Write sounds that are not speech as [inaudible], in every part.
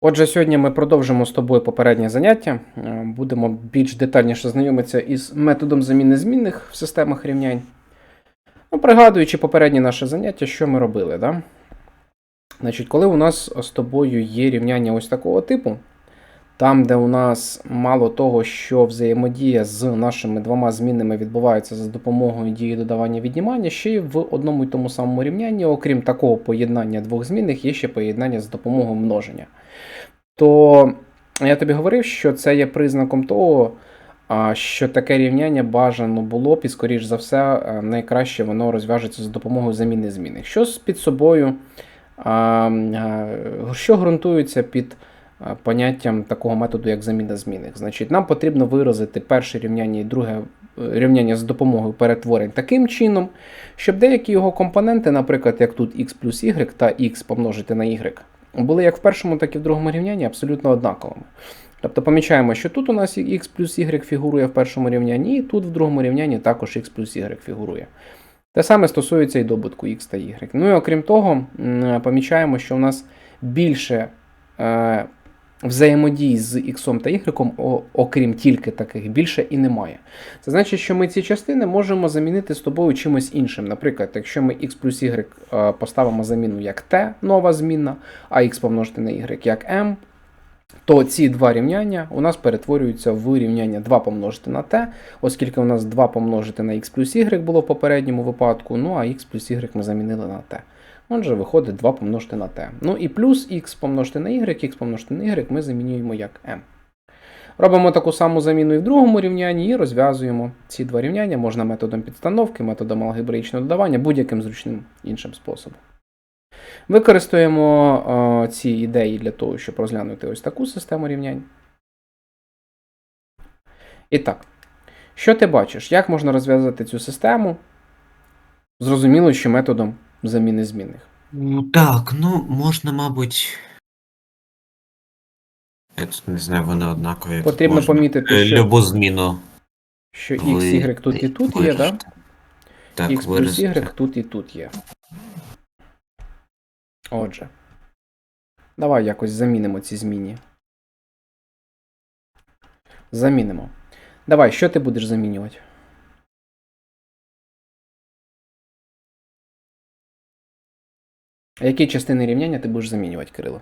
Отже, сьогодні ми продовжимо з тобою попереднє заняття. Е, Будемо більш детальніше знайомитися із методом заміни змінних в системах рівнянь. Ну, пригадуючи попереднє наше заняття, що ми робили. Да? Значить, коли у нас з тобою є рівняння ось такого типу, там, де у нас мало того, що взаємодія з нашими двома змінними відбувається за допомогою дії додавання віднімання, ще й в одному і тому самому рівнянні, окрім такого поєднання двох змінних, є ще поєднання за допомогою множення. То я тобі говорив, що це є признаком того, що таке рівняння бажано було б, і, скоріш за все, найкраще воно розв'яжеться за допомогою заміни змінних. Що з- під собою, що ґрунтується під поняттям такого методу, як заміна змінних? Значить, нам потрібно виразити перше рівняння і друге е, рівняння з допомогою перетворень таким чином, щоб деякі його компоненти, наприклад, як тут x плюс y та x помножити на y, були як в першому, так і в другому рівнянні абсолютно однаковими. Тобто помічаємо, що тут у нас x плюс y фігурує в першому рівнянні, і тут в другому рівнянні також x плюс y фігурує. Те саме стосується і добутку x та y. Ну і окрім того, помічаємо, що у нас більше е, взаємодій з x та y, окрім тільки таких, більше і немає. Це значить, що ми ці частини можемо замінити з тобою чимось іншим. Наприклад, якщо ми x плюс y е, поставимо заміну як t, нова змінна, а x помножити на y як m, то ці два рівняння у нас перетворюються в рівняння 2 помножити на t, оскільки у нас 2 помножити на x плюс y було в попередньому випадку, ну а x плюс y ми замінили на t. Отже, виходить 2 помножити на t. Ну і плюс x помножити на y, x помножити на y ми замінюємо як m. Робимо таку саму заміну і в другому рівнянні і розв'язуємо ці два рівняння. Можна методом підстановки, методом алгебраїчного додавання, будь-яким зручним іншим способом. Використаємо е, ці ідеї для того, щоб розглянути ось таку систему рівнянь. І так, що ти бачиш? Як можна розв'язати цю систему? Зрозуміло, що методом заміни змінних. Ну, Так, ну можна, мабуть. Я тут не знаю, вони однакові. Потрібно можна. помітити, Е, що, Любу зміну. що x, y тут і тут є, да? Так, x плюс y тут і тут є. Отже. Давай якось замінимо ці зміни. Замінимо. Давай, що ти будеш замінювати? А Які частини рівняння ти будеш замінювати, Кирило?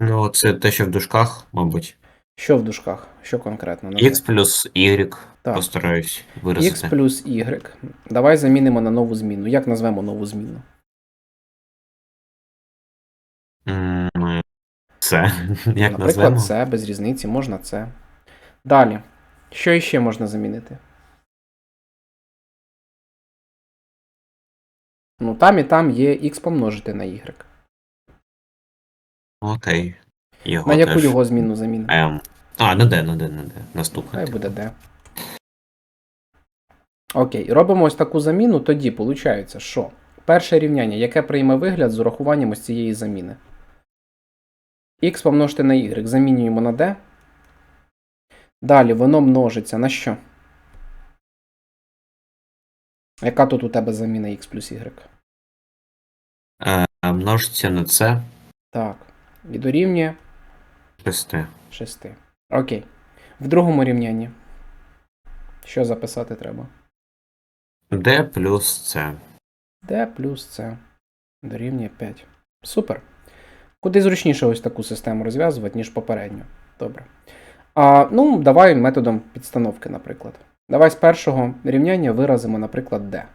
Ну, це те, що в дужках, мабуть. Що в дужках? Що конкретно? X плюс Y. Так. Постараюсь X плюс Y. Давай замінимо на нову зміну. Як назвемо нову зміну? Це. [laughs] Як Наприклад, назвемо? це, без різниці, можна це. Далі. Що іще можна замінити? Ну, там і там є x помножити на y. Окей. Його На яку теж. його зміну замінимо? М. А, на D, на D, на D. Наступний. Хай буде d. Окей, робимо ось таку заміну, тоді виходить, що перше рівняння, яке прийме вигляд з урахуванням ось цієї заміни. x помножити на y замінюємо на d. Далі воно множиться на що? Яка тут у тебе заміна x плюс y? Е, Множиться на це Так. І дорівнює 6. 6. Окей. В другому рівнянні. Що записати треба? D плюс C. d плюс c дорівнює 5. Супер. Куди зручніше ось таку систему розв'язувати, ніж попередню. Добре. А, ну, давай методом підстановки, наприклад. Давай з першого рівняння виразимо, наприклад, d.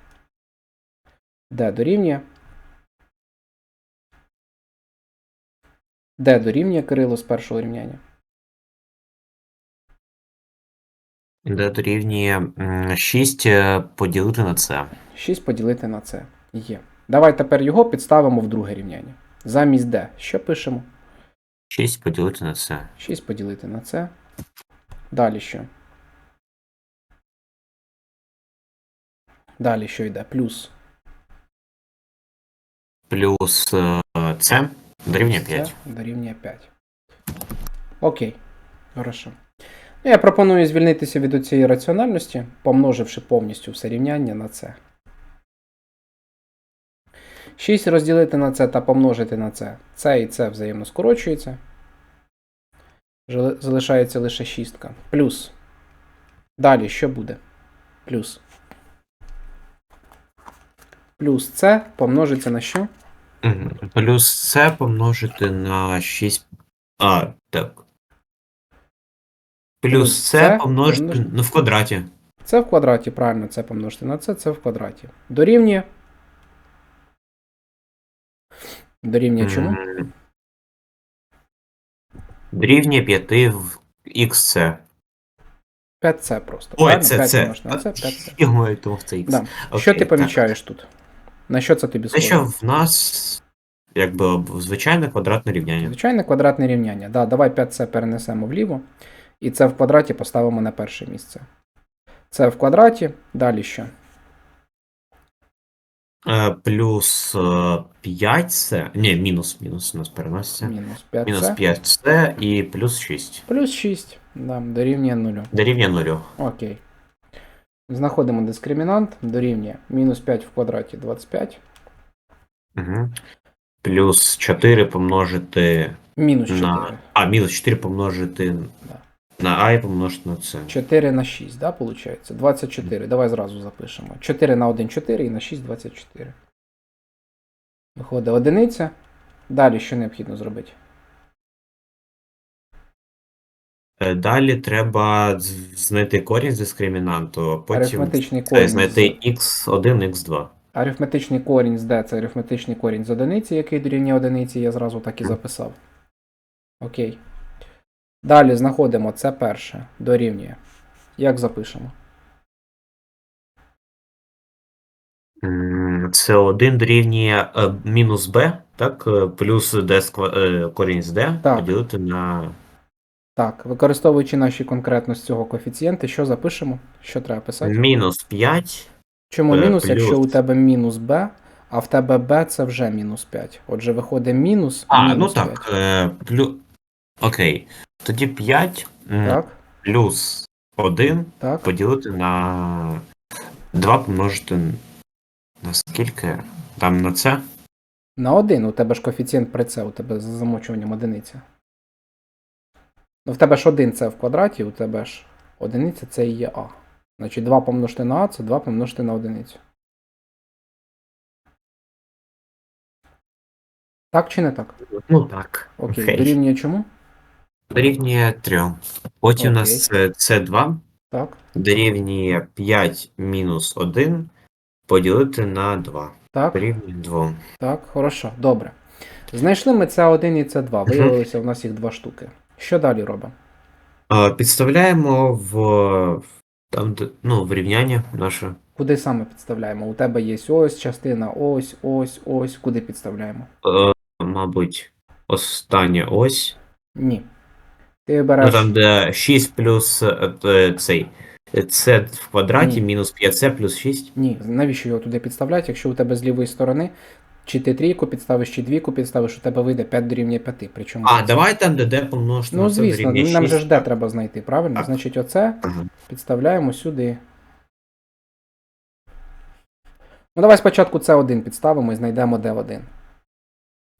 d дорівнює. d дорівнює Кирило з першого рівняння. D дорівнює 6 поділити на це. 6 поділити на c. Є. Давай тепер його підставимо в друге рівняння. Замість d. Що пишемо? 6 поділити на це. 6 поділити на це. Далі що? Далі що йде? Плюс. Плюс е, це дорівнює 5. дорівнює 5. Окей. Хорошо. Ну, Я пропоную звільнитися від цієї раціональності, помноживши повністю все рівняння на це. 6 розділити на це та помножити на це. Це і це взаємно скорочується. Залишається лише шістка. Плюс. Далі що буде? Плюс. Плюс це помножиться на що? Плюс це помножити на 6. А, так. Плюс це помножити помножити- ну, в квадраті. Це в квадраті, правильно, це помножити на це, це в квадраті. Дорівнює. Дорівнює чому? Дорівнює 5 в xc. 5це просто. Ой, правильно? це 5 це. помножити на це, 5це. Я думав, це x. Да. Окей, що ти помічаєш тут? На що це тобі Те, схоже? що в нас якби звичайне квадратне рівняння. Звичайне квадратне рівняння. Да, давай 5це перенесемо вліво. І це в квадраті поставимо на перше місце. Це в квадраті. Далі що? Е, Плюс 5 це. Ні, мінус, мінус у нас переноситься. Мінус 5 Мінус 5 це і плюс 6. Плюс 6. Да, дорівнює 0. Дорівнює 0. Окей. Знаходимо дискримінант. Дорівнює мінус 5 в квадраті 25. Угу. Плюс 4 помножити Мінус 4. на. А, мінус 4 помножити Да. на А і помножити на С. 4 на 6, да, виходить? 24. Давай зразу запишемо. 4 на 1 4 і на 6 24. Виходить одиниця. Далі що необхідно зробити? Далі треба знайти корінь з дискримінанту, а потім Арифметичний корінь. знайти з... x1, x2. Арифметичний корінь з d це арифметичний корінь з одиниці, який дорівнює одиниці, я зразу так і записав. Окей. Далі знаходимо це перше. Дорівнює. Як запишемо? М, Це 1 дорівнює е, мінус b, так? е, Плюс d сква- е, корінь з d Так. поділити на. Так, використовуючи наші конкретно з цього коефіцієнти, що запишемо? Що треба писати? Мінус 5. Чому Е, мінус, плюс. якщо у тебе мінус b, а в тебе b це вже мінус 5. Отже, виходить мінус. А, ну мінус так. Е, плю... Окей. Тоді 5 Так, плюс 1 так. поділити на 2 помножити на скільки? Там на це? На 1 у тебе ж коефіцієнт при це, у тебе з замочуванням одиниця. Ну, в тебе ж 1 це в квадраті, у тебе ж одиниця це і є а. Значить, 2 помножити на а це 2 помножити на одиницю. Так чи не так? Ну так. Окей. Дорівнює чому? Дорівнює 3. Потім у нас це, це 2 Так. дорівнює 5 мінус 1 поділити на 2. Так. Дорівнює 2. Так, хорошо, добре. Знайшли ми це 1 і це 2. Виявилося, в нас їх два штуки. Що далі робимо? Підставляємо в, там, ну, в рівняння наше. Куди саме підставляємо? У тебе є ось частина, ось, ось, ось. Куди підставляємо? Е, мабуть, остання ось. Ні. Ти Ну, береш. там, де 6 плюс е, е, цей. Це в квадраті Ні. мінус 5 плюс 6. Ні, навіщо його туди підставляти, якщо у тебе з лівої сторони чи ти трійку підставиш, чи двійку підставиш, у тебе вийде 5 дорівнює 5. Причому А, це- давай там, де d помножити Ну, на звісно, нам же 6. ж де треба знайти, правильно? Так. Значить, оце Ага. підставляємо сюди. Ну, давай спочатку це 1 підставимо і знайдемо d1.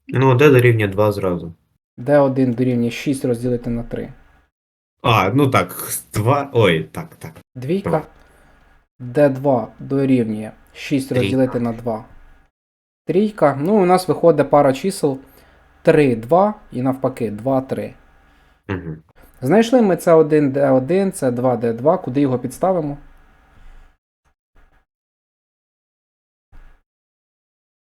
Ну, d дорівнює 2 зразу. d1 дорівнює 6 розділити на 3. А, ну так, 2. Ой, так, так. Двійка. d2 дорівнює 6 Трійка. розділити на 2. Трійка. Ну, у нас виходить пара чисел 3, 2 і навпаки 2, 3. Угу. Знайшли ми це 1 d1, це 2 d2. Куди його підставимо?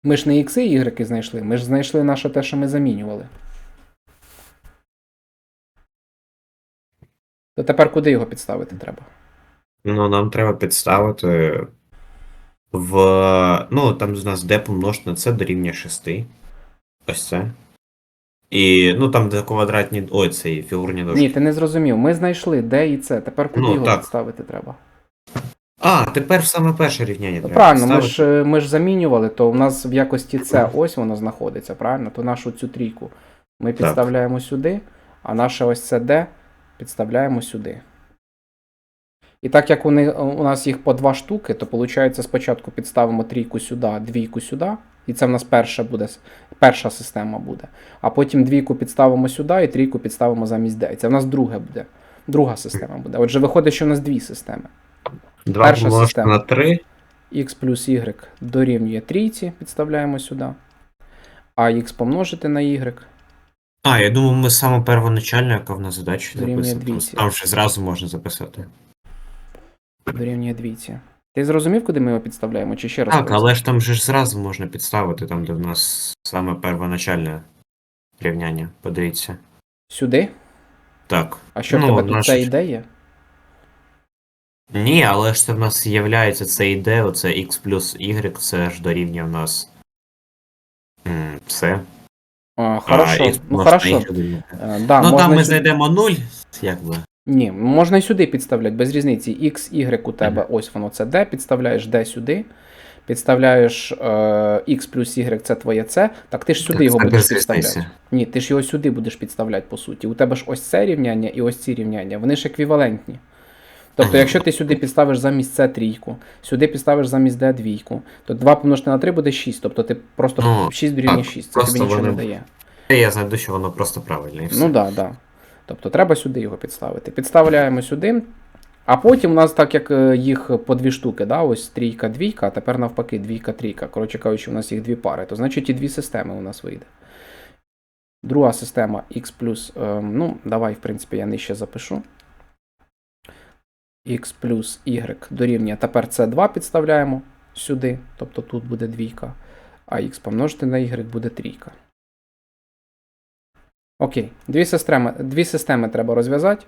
Ми ж не x і y знайшли, ми ж знайшли наше те, що ми замінювали. То тепер куди його підставити треба? Ну, нам треба підставити в. Ну, там з нас d помножити на це дорівнює 6. Ось це. І, ну, там, де квадратні. Ой, цей фігурні дошки. Ні, ти не зрозумів. Ми знайшли де і це. Тепер куди Ну, його так. підставити треба? А, тепер саме перше рівняння треба. правильно, ми ж, е, ми ж замінювали, то у нас в якості це [clears throat] ось воно знаходиться, правильно? То нашу цю трійку ми підставляємо сюди, а наше ось це D підставляємо сюди. І так як вони, у нас їх по два штуки, то виходить спочатку підставимо трійку сюди, двійку сюди, І це в нас перша буде, перша система буде. А потім двійку підставимо сюди і трійку підставимо замість d. І це в нас друге буде. Друга система буде. Отже, виходить, що в нас дві системи. 2 Перша система. на 3. x плюс y дорівнює трійці, підставляємо сюди. А x помножити на y А, я думав, ми саме первоначально, яка в нас задача Дорівнює двійці. Там вже зразу можна записати. Дорівнює двійці. Ти зрозумів, куди ми його підставляємо? Чи ще раз? Так, але ж там же ж зразу можна підставити, там, де в нас саме первоначальне рівняння. Подивіться. Сюди? Так. А що в Ну, тебе тут наше це ж- ідея? Ні, але ж це в нас з'являється це іде, оце x плюс y, це ж дорівнює в нас. м, Все. А, хорошо. А, x ну хорошо. y дорівнює. Е, да, ну можна там ми сюди- знайдемо 0, якби. Ні, можна і сюди підставляти, без різниці. X, Y у тебе, ось воно це D, підставляєш D сюди, підставляєш е, X плюс Y, це твоє C, так ти ж сюди Так, його будеш підставляти. різниці. Ні, ти ж його сюди будеш підставляти, по суті. У тебе ж ось це рівняння і ось ці рівняння, вони ж еквівалентні. Тобто, якщо ти сюди підставиш замість С трійку, сюди підставиш замість D двійку, то 2 помножити на 3 буде 6. Тобто ти просто Ну, 6 дорівнює 6, це тобі нічого не дає. Я знайду, що воно просто правильне і все. Ну так, да, да. Тобто треба сюди його підставити. Підставляємо сюди. А потім у нас, так як е, їх по дві штуки, да, ось трійка, двійка, а тепер навпаки, двійка, трійка. Коротше кажучи, у нас їх дві пари, то значить і дві системи у нас вийде. Друга система x плюс, е, ну, давай, в принципі, я нижче запишу. x плюс y дорівнює. Тепер це 2 підставляємо сюди, тобто тут буде двійка, а x помножити на y буде трійка. Окей, дві системи, дві системи треба розв'язати.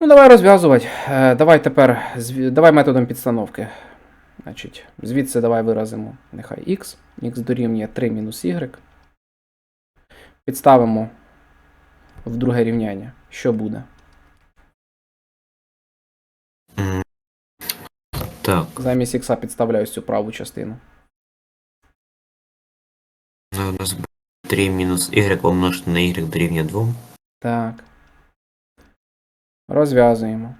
Ну, давай розв'язувати. Е, давай тепер давай методом підстановки. Значить, звідси давай виразимо нехай x. x дорівнює 3 мінус y. Підставимо в друге рівняння. Що буде? Так, Замість x підставляю цю праву частину. 3 мінус y помножити на y дорівнює 2. Так. Розв'язуємо.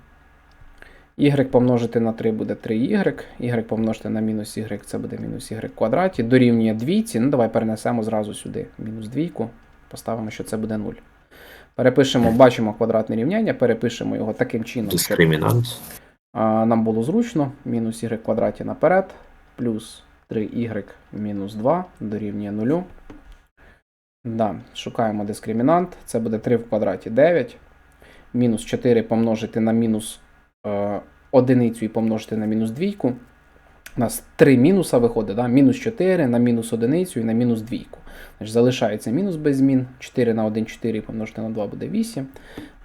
y помножити на 3 буде 3y, y помножити на мінус y це буде мінус y в квадраті. Дорівнює двійці. Ну, давай перенесемо зразу сюди мінус двійку. Поставимо, що це буде 0. Перепишемо, бачимо квадратне рівняння, перепишемо його таким чином, щоб а, нам було зручно. Мінус y в квадраті наперед, плюс 3y мінус 2 дорівнює 0. Да, шукаємо дискримінант. Це буде 3 в квадраті 9. Мінус 4 помножити на мінус е, одиницю і помножити на мінус двійку. У нас 3 мінуса виходить, да? мінус 4 на мінус одиницю і на мінус двійку. Значить, залишається мінус без змін. 4 на 1, 4 помножити на 2 буде 8.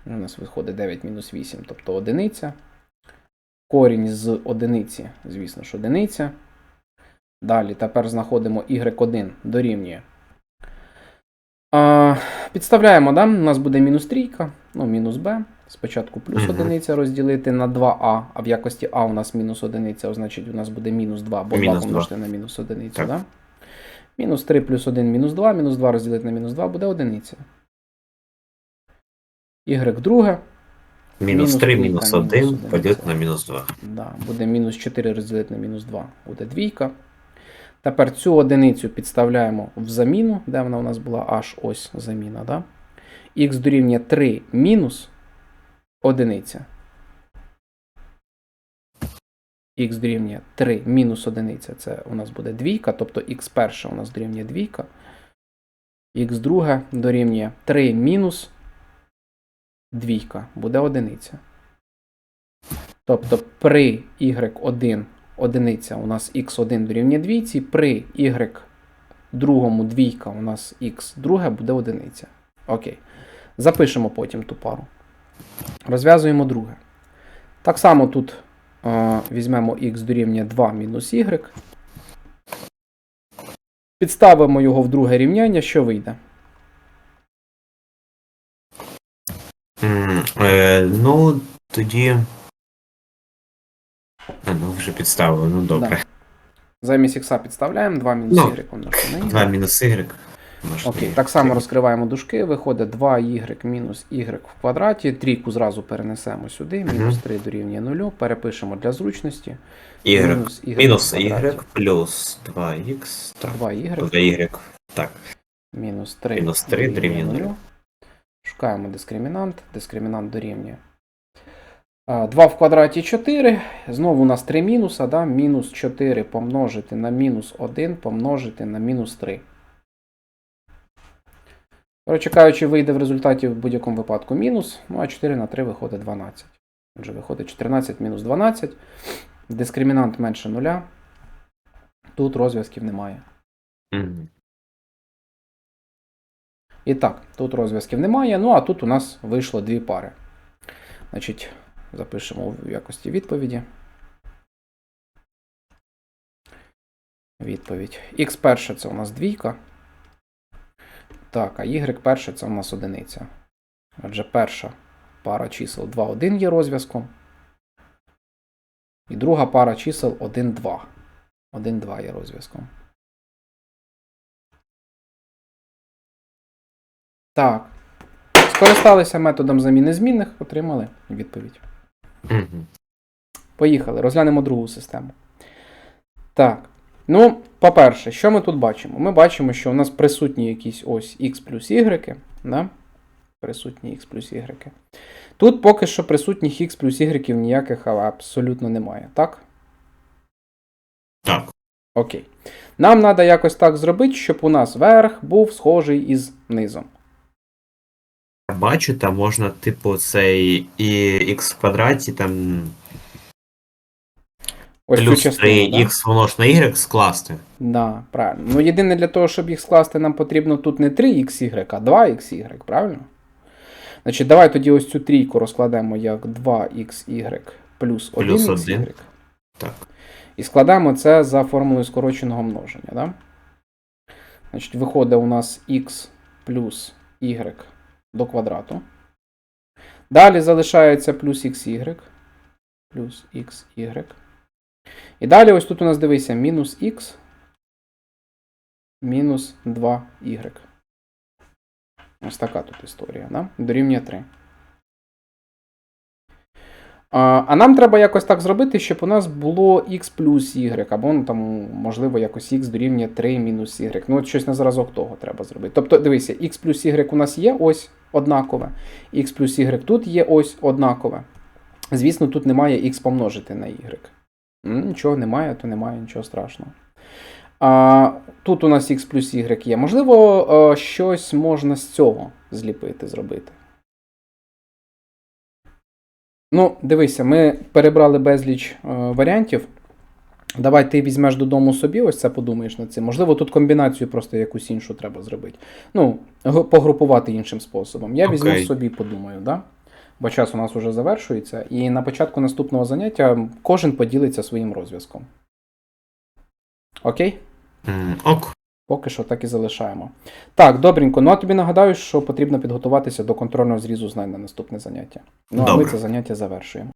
У нас виходить 9 мінус 8, тобто одиниця. Корінь з одиниці, звісно ж, одиниця. Далі тепер знаходимо y1 дорівнює. А, підставляємо, да? у нас буде мінус трійка, ну, мінус b. Спочатку плюс одиниця розділити на 2а, а в якості а у нас мінус одиниця, значить у нас буде мінус 2, бо 2 помножити на мінус одиницю. Да? Мінус 3 плюс 1 мінус 2, мінус 2 розділити на мінус 2 буде одиниця. y друге. Мінус Мінус 3, мінус мінус 1 одиниця. поділити на мінус 2. Да, буде мінус 4 розділити на мінус 2, буде двійка. Тепер цю одиницю підставляємо в заміну, де вона у нас була аж ось заміна. Да? Х дорівнює 3 мінус одиниця. Х дорівнює 3 мінус одиниця. Це у нас буде двійка, тобто х перша у нас дорівнює двійка. Х друге дорівнює 3 мінус двійка, буде одиниця. Тобто при y1 одиниця у нас x1 дорівнює двійці, при y другому двійка у нас x друге буде одиниця. Окей. Запишемо потім ту пару. Розв'язуємо друге. Так само тут е, візьмемо x дорівнює 2 мінус y. Підставимо його в друге рівняння, що вийде? М, е, Ну, тоді. А, ну вже підставили, ну добре. Да. Замість х підставляємо 2 мінус Ну, y помножити на y. 2 мінус y. Окей, так само розкриваємо дужки, виходить 2y мінус y в квадраті. Трійку зразу перенесемо сюди, мінус 3 дорівнює 0. Перепишемо для зручності. Y. Мінус y, Мінус в квадраті. Y плюс 2х. Так. 2y 2y. Так. мінус 3. Мінус 3 дорівнює нулю. нулю. Шукаємо дискримінант. Дискримінант дорівнює. 2 в квадраті 4. Знову у нас 3 мінуса. Да? Мінус 4 помножити на мінус 1 помножити на мінус 3. Коротше кажучи, вийде в результаті в будь-якому випадку мінус. Ну а 4 на 3 виходить 12. Отже, виходить 14 мінус 12. Дискримінант менше нуля. Тут розв'язків немає. І так, тут розв'язків немає. Ну а тут у нас вийшло дві пари. Значить, запишемо в якості відповіді. Відповідь. Х перше це у нас двійка. Так, а y перше це у нас одиниця. Отже, перша пара чисел 2, 1 є розв'язком. І друга пара чисел 1, 2. 1, 2 є розв'язком. Так. Скористалися методом заміни змінних, отримали відповідь. Поїхали, розглянемо другу систему. Так. Ну, по-перше, що ми тут бачимо? Ми бачимо, що у нас присутні якісь ось x плюс y. Да? Присутні x плюс y. Тут поки що присутніх x плюс y ніяких абсолютно немає, так? Так. Окей. Нам треба якось так зробити, щоб у нас верх був схожий із низом. Бачу, там можна, типу, цей і х в квадраті, там Ось цю плюс частину. 3 да? х помнож на y скласти. Да, правильно. Ну, єдине для того, щоб їх скласти, нам потрібно тут не 3xy, а 2xy, правильно? Значить, давай тоді ось цю трійку розкладемо як 2xy плюс 1xy. Плюс один. Так. І складаємо це за формулою скороченого множення. Да? Значить, виходить у нас x плюс y до квадрату. Далі залишається плюс xy. Плюс xy. І далі ось тут у нас дивися мінус х мінус 2y. Ось така тут історія, да? дорівнює 3. А, нам треба якось так зробити, щоб у нас було x плюс y, або ну, там, можливо, якось x дорівнює 3 мінус y. Ну, от щось на зразок того треба зробити. Тобто, дивися, x плюс y у нас є ось однакове, x плюс y тут є ось однакове. Звісно, тут немає x помножити на y. Нічого немає, то немає, нічого страшного. А, тут у нас x плюс y є. Можливо, е, щось можна з цього зліпити, зробити. Ну, дивися, ми перебрали безліч е, варіантів. Давай ти візьмеш додому собі, ось це подумаєш над цим. Можливо, тут комбінацію просто якусь іншу треба зробити. Ну, погрупувати іншим способом. Я візьму собі, подумаю, да? бо час у нас вже завершується, і на початку наступного заняття кожен поділиться своїм розв'язком. Окей? Ок. Поки що так і залишаємо. Так, добренько. Ну а тобі нагадаю, що потрібно підготуватися до контрольного зрізу знань на наступне заняття. Ну а ми це заняття завершуємо.